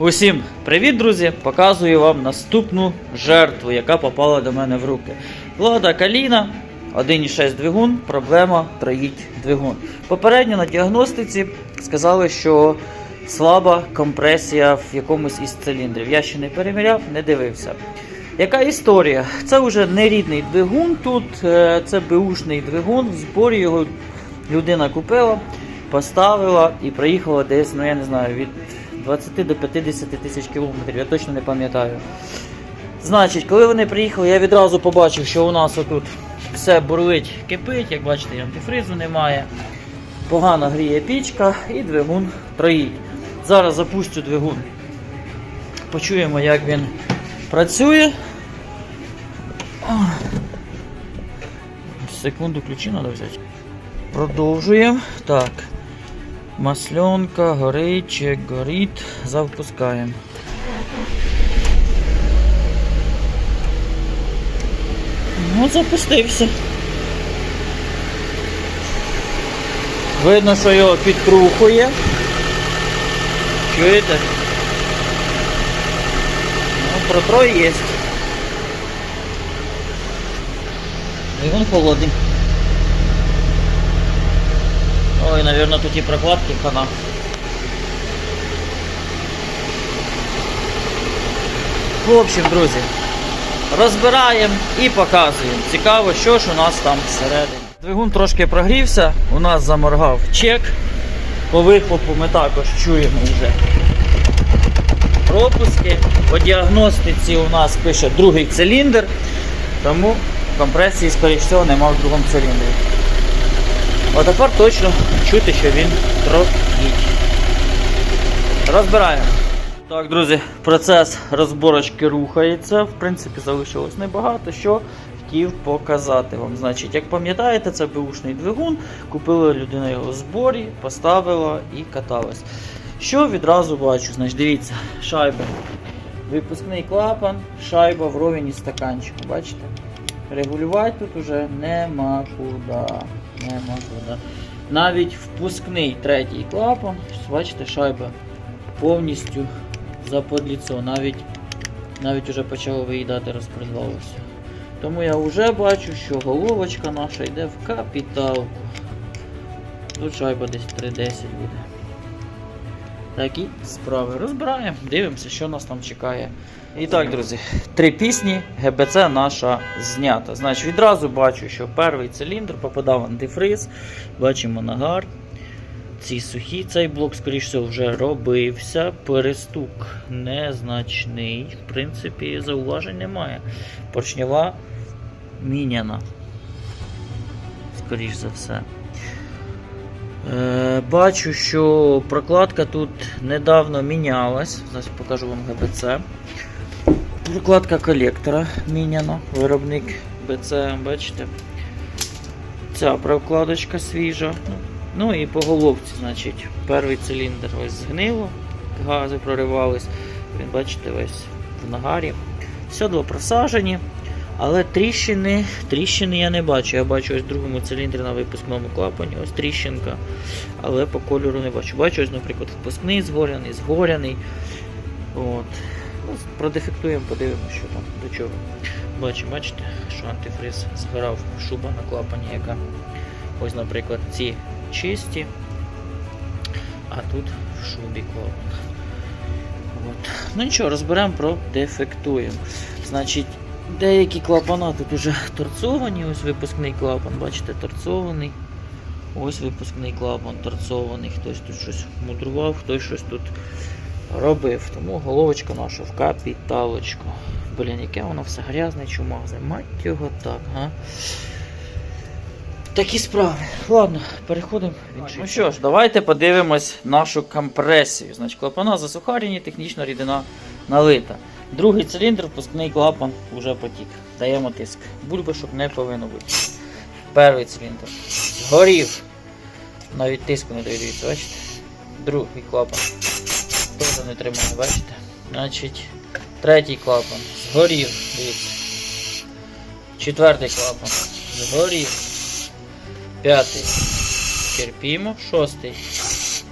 Усім привіт, друзі! Показую вам наступну жертву, яка попала до мене в руки. Лада Каліна, 1,6 двигун, проблема троїть двигун. Попередньо на діагностиці сказали, що слаба компресія в якомусь із циліндрів. Я ще не перевіряв, не дивився. Яка історія? Це вже не рідний двигун. Тут е, це беушний двигун. В зборі його людина купила, поставила і приїхала десь, ну я не знаю, від 20 до 50 тисяч кілометрів, я точно не пам'ятаю. Значить, коли вони приїхали, я відразу побачив, що у нас отут все бурлить, кипить, як бачите, і антифризу немає. Погано гріє пічка і двигун троїть. Зараз запустю двигун. Почуємо, як він працює. Секунду ключі треба взяти. Продовжуємо. Так. Масленка, горить, чек горить. Запускаємо. Ну, запустився. Видно, що його підкрухує. Чуєте? Ну, протрой є. Двигун холодний. Ой, наверное, тут і прокладки хана. В общем, друзі, розбираємо і показуємо. Цікаво, що ж у нас там всередині. Двигун трошки прогрівся, у нас заморгав чек. По вихлопу ми також чуємо вже пропуски. По діагностиці у нас пише другий циліндр, тому компресії, скоріш всього, нема в другому циліндрі. А тепер точно чути, що він троїть. Розбираємо. Так, друзі, процес розборочки рухається. В принципі, залишилось небагато. Що хотів показати вам. Значить, як пам'ятаєте, це беушний двигун. Купила людина його в зборі, поставила і каталась. Що відразу бачу? Значить, дивіться, шайба. Випускний клапан, шайба в ровені стаканчику. Бачите? Регулювати тут уже нема куди. Куди. Навіть впускний третій клапан, бачите, шайба повністю заподліцо. Навіть навіть вже почало виїдати розпредвалося. Тому я вже бачу, що головочка наша йде в капіталку. Тут шайба десь 3.10 буде. Такі справи розбираємо, дивимося, що нас там чекає. І так, друзі, три пісні ГБЦ наша знята. Значить, відразу бачу, що перший циліндр попадав антифриз. Бачимо нагар. Ці сухі, цей блок, скоріш всього, вже робився. Перестук незначний. В принципі, зауважень немає. Поршнева міняна. Скоріш за все. Е, бачу, що прокладка тут недавно мінялась. Зараз покажу вам ГБЦ. Прокладка колектора міняна. Виробник БЦ, бачите. Ця прокладочка свіжа. Ну і по головці, значить, перший циліндр ось згнило, гази проривались. Він, бачите, весь в нагарі. Сьодла просажені. Але тріщини, тріщини я не бачу. Я бачу ось в другому циліндрі на випускному клапані, ось тріщинка. Але по кольору не бачу. Бачу, ось, наприклад, впускний згоряний, згоряний. От. Ну, продефектуємо, подивимося, що там до чого. Бачимо, бачите, що антифриз згорав шуба на клапані, яка. Ось, наприклад, ці чисті, а тут в шубі клапан. От. Ну нічого, розберемо, продефектуємо. Значить, деякі клапана тут уже торцовані, ось випускний клапан, бачите, торцований. Ось випускний клапан торцований, хтось тут щось мудрував, хтось щось тут робив. Тому головочка наша в капіталочку. Блін, яке воно все грязне чумазе. Мать його так, га? Такі справи. Ладно, переходимо. Ну що ж, давайте подивимось нашу компресію. Значить, клапана засухарені, технічна рідина налита. Другий циліндр, впускний клапан вже потік. Даємо тиск. Бульбашок не повинно бути. Перший циліндр. Згорів. Навіть тиску не дивіться, бачите? Другий клапан. Теж не тримає, бачите? Значить, третій клапан. Згорів, дивіться. Четвертий клапан. Згорів. П'ятий. Терпімо. Шостий.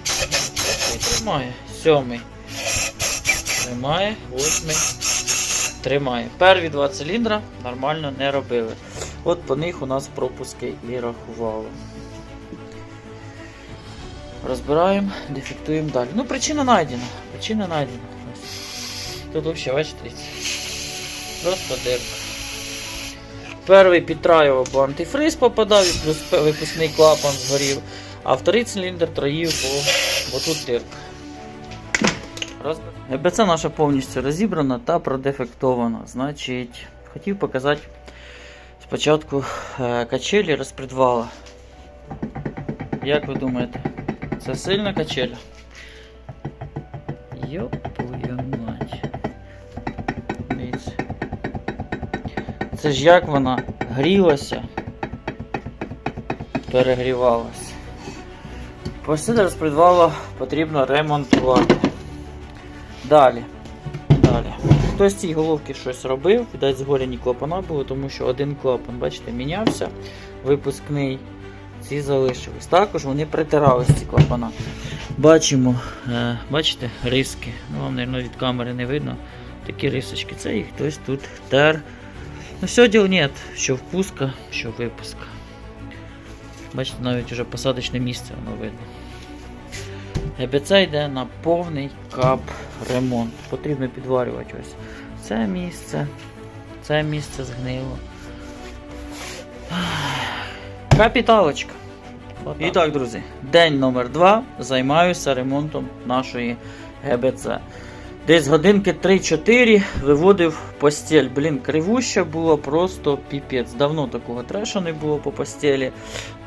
Шостий тримає. Сьомий. Тримає, восьмий. Тримає. Перві два циліндра нормально не робили. От по них у нас пропуски і рахували. Розбираємо, дефектуємо далі. Ну, причина знайдена. Причина знайдена. Тут взагалі, бачите, просто дирка. Перший підтраював, бо антифриз попадав, і плюс випускний клапан згорів, а вторий циліндр троїв, бо, бо тут дирка. ГБЦ наша повністю розібрана та продефектована. Значить, хотів показати спочатку е, качелі розпредвала. Як ви думаєте, це сильна качеля? Йоп твою мать. Це ж як вона грілася, перегрівалася. Посиль розпредвала потрібно ремонтувати. Далі. Далі. Хтось з цій головки щось робив, видать, згоряні клапана були, тому що один клапан, бачите, мінявся, випускний. Ці залишились. Також вони притирались, ці клапана. Бачимо, е, бачите, риски. Ну, вам, мабуть, від камери не видно. Такі рисочки. Це їх хтось тут тер. Ну, все діл що впуска, що випуска. Бачите, навіть вже посадочне місце воно видно. ГБЦ йде на повний кап ремонт. Потрібно підварювати ось це місце, це місце згнило. Капіталочка. І так, друзі, день номер 2 займаюся ремонтом нашої ГБЦ. Десь годинки 3-4 виводив постіль. Блін, кривуща було просто піпець. Давно такого трешу не було по постелі.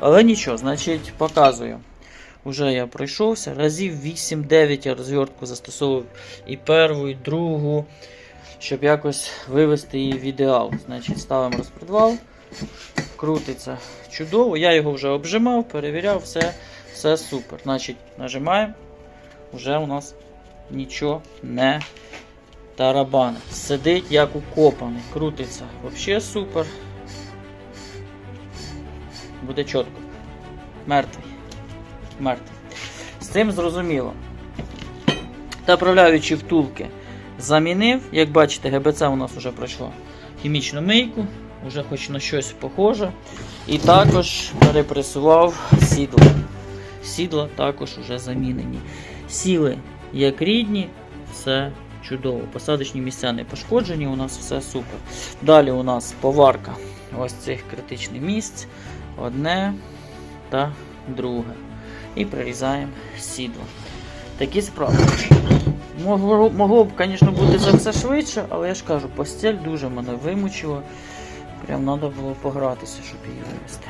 Але нічого, значить, показую. Уже я пройшовся. Разів 8-9 я розвертку застосовував і перву, і другу, щоб якось вивести її в ідеал. Значить, ставимо розпредвал. Крутиться чудово. Я його вже обжимав, перевіряв, все, все супер. Значить, нажимаємо. Вже у нас нічого не тарабане. Сидить як укопаний, крутиться. Взагалі супер. Буде чітко. Мертвий. Мертвий. З цим зрозуміло. Направляючи втулки, замінив. Як бачите, ГБЦ у нас вже пройшло хімічну мийку, вже хоч на щось похоже. І також перепресував сідло. Сідла також вже замінені. Сіли як рідні, все чудово. Посадочні місця не пошкоджені, у нас все супер. Далі у нас поварка ось цих критичних місць. Одне та друге. І прирізаємо сідло. Такі справи. Могло, могло б, звісно, бути це все швидше, але я ж кажу, постіль дуже мене вимучила. Прям треба було погратися, щоб її вивезти.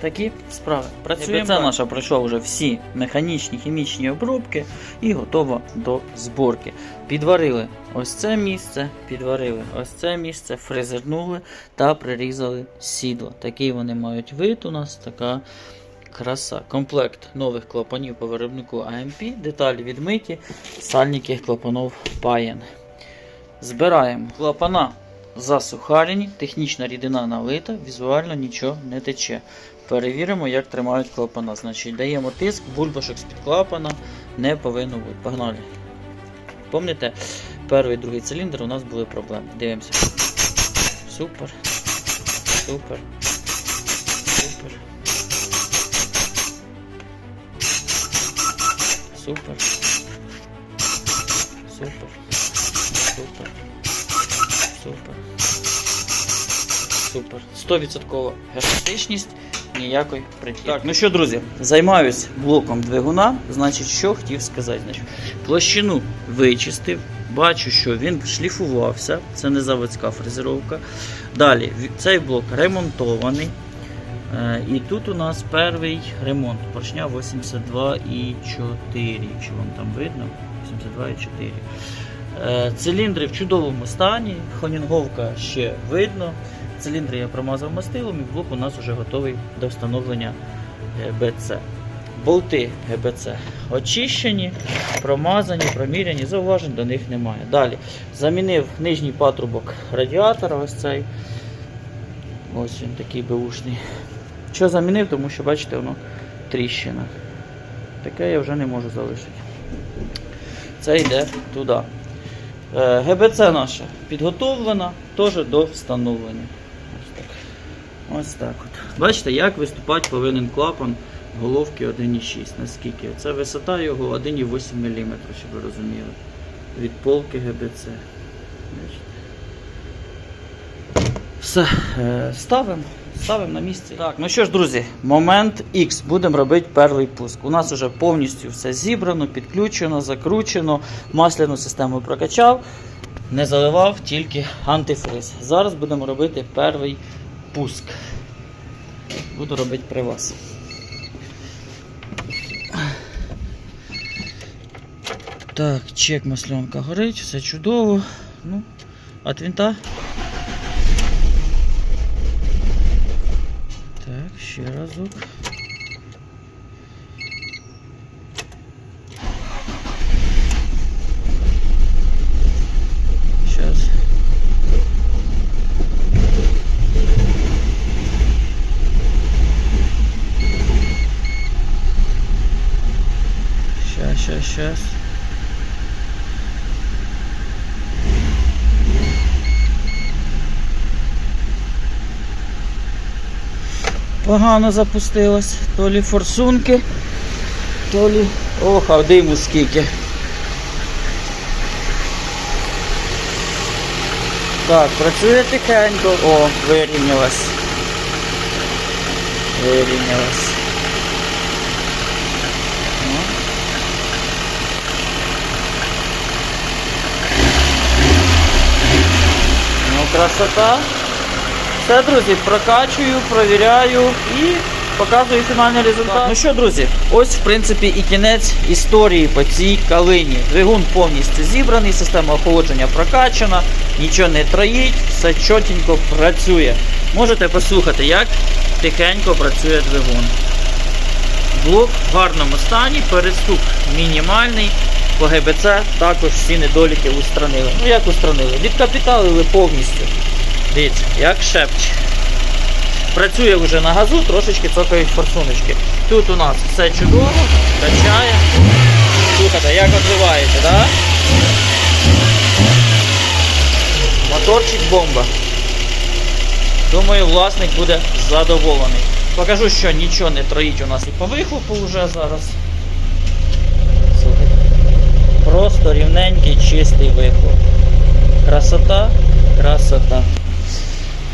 Такі справи. Працюємо. Це наша пройшов вже всі механічні хімічні обробки і готова до зборки. Підварили ось це місце, підварили ось це місце, фрезернули та прирізали сідло. Такий вони мають вид у нас, така краса. Комплект нових клапанів по виробнику AMP, деталі відмиті, сальники клапанов Payen. Збираємо клапана засухарені, технічна рідина налита, візуально нічого не тече. Перевіримо, як тримають клапана. Значить, даємо тиск, бульбашок з-під клапана не повинно бути. Погнали. Помните, перший і другий циліндр у нас були проблеми. Дивимося. Супер. Супер. Супер. Супер. Супер. Супер. Супер. 100% герметичність, ніякої притірки. Так, ну що, друзі, займаюсь блоком двигуна. Значить, що хотів сказати. Значить, площину вичистив. Бачу, що він шліфувався. Це не заводська фрезеровка. Далі, цей блок ремонтований. Е, І тут у нас перший ремонт. Поршня 82,4, якщо вам там видно. 82,4. Е, Циліндри в чудовому стані, хонінговка ще видно. Циліндри я промазав мастилом і блок у нас вже готовий до встановлення ГБЦ. Болти ГБЦ очищені, промазані, проміряні, зауважень до них немає. Далі замінив нижній патрубок радіатора. Ось цей. Ось він такий беушний. Що замінив, тому що, бачите, воно тріщина. Таке я вже не можу залишити. Це йде туди. Е, ГБЦ наша підготовлена теж до встановлення. Ось так. Ось так от. Бачите, як виступати повинен клапан головки 1,6. Наскільки? Це висота його 1,8 мм, щоб ви розуміли. Від полки ГБЦ. Бачите? Все, е, ставимо. Ставимо на місці. Так, ну що ж, друзі, момент X. Будемо робити перший пуск. У нас вже повністю все зібрано, підключено, закручено. Масляну систему прокачав, не заливав, тільки антифриз. Зараз будемо робити перший пуск. Буду робити при вас. Так, чек масленка горить, все чудово. Ну, от винта. Так, ще. Сейчас. Сейчас, сейчас, сейчас. Погано запустилось. То лі форсунки, то лі. Ох, а диму скільки. Так, працює тихенько. О, вирівнялась. Вирівнялась. Ну. Красота. Все, друзі, прокачую, провіряю і показую фінальний результат. Ну що, друзі, ось в принципі і кінець історії по цій калині. Двигун повністю зібраний, система охолодження прокачана, нічого не троїть, все чотенько працює. Можете послухати, як тихенько працює двигун. Блок в гарному стані, переступ мінімальний. По ГБЦ також всі недоліки устранили. Ну як устранили? Відкапіталили повністю. Дивіться, як шепче. Працює вже на газу, трошечки цокають форсуночки. Тут у нас все чудово, качає. Слухайте, як отливаєте, так? Да? Моторчик бомба. Думаю, власник буде задоволений. Покажу, що нічого не троїть у нас і по вихлопу вже зараз. Слухайте. Просто рівненький, чистий вихлоп. Красота, красота.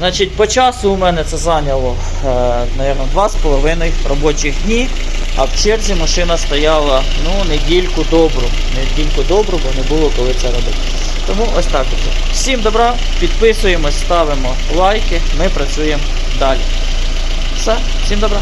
Значить, по часу у мене це зайняло, е, мабуть, 2,5 робочих дні, а в черзі машина стояла ну, недільку добру. Недільку добру, бо не було коли це робити. Тому ось так. Ось. Всім добра, підписуємось, ставимо лайки, ми працюємо далі. Все, всім добра.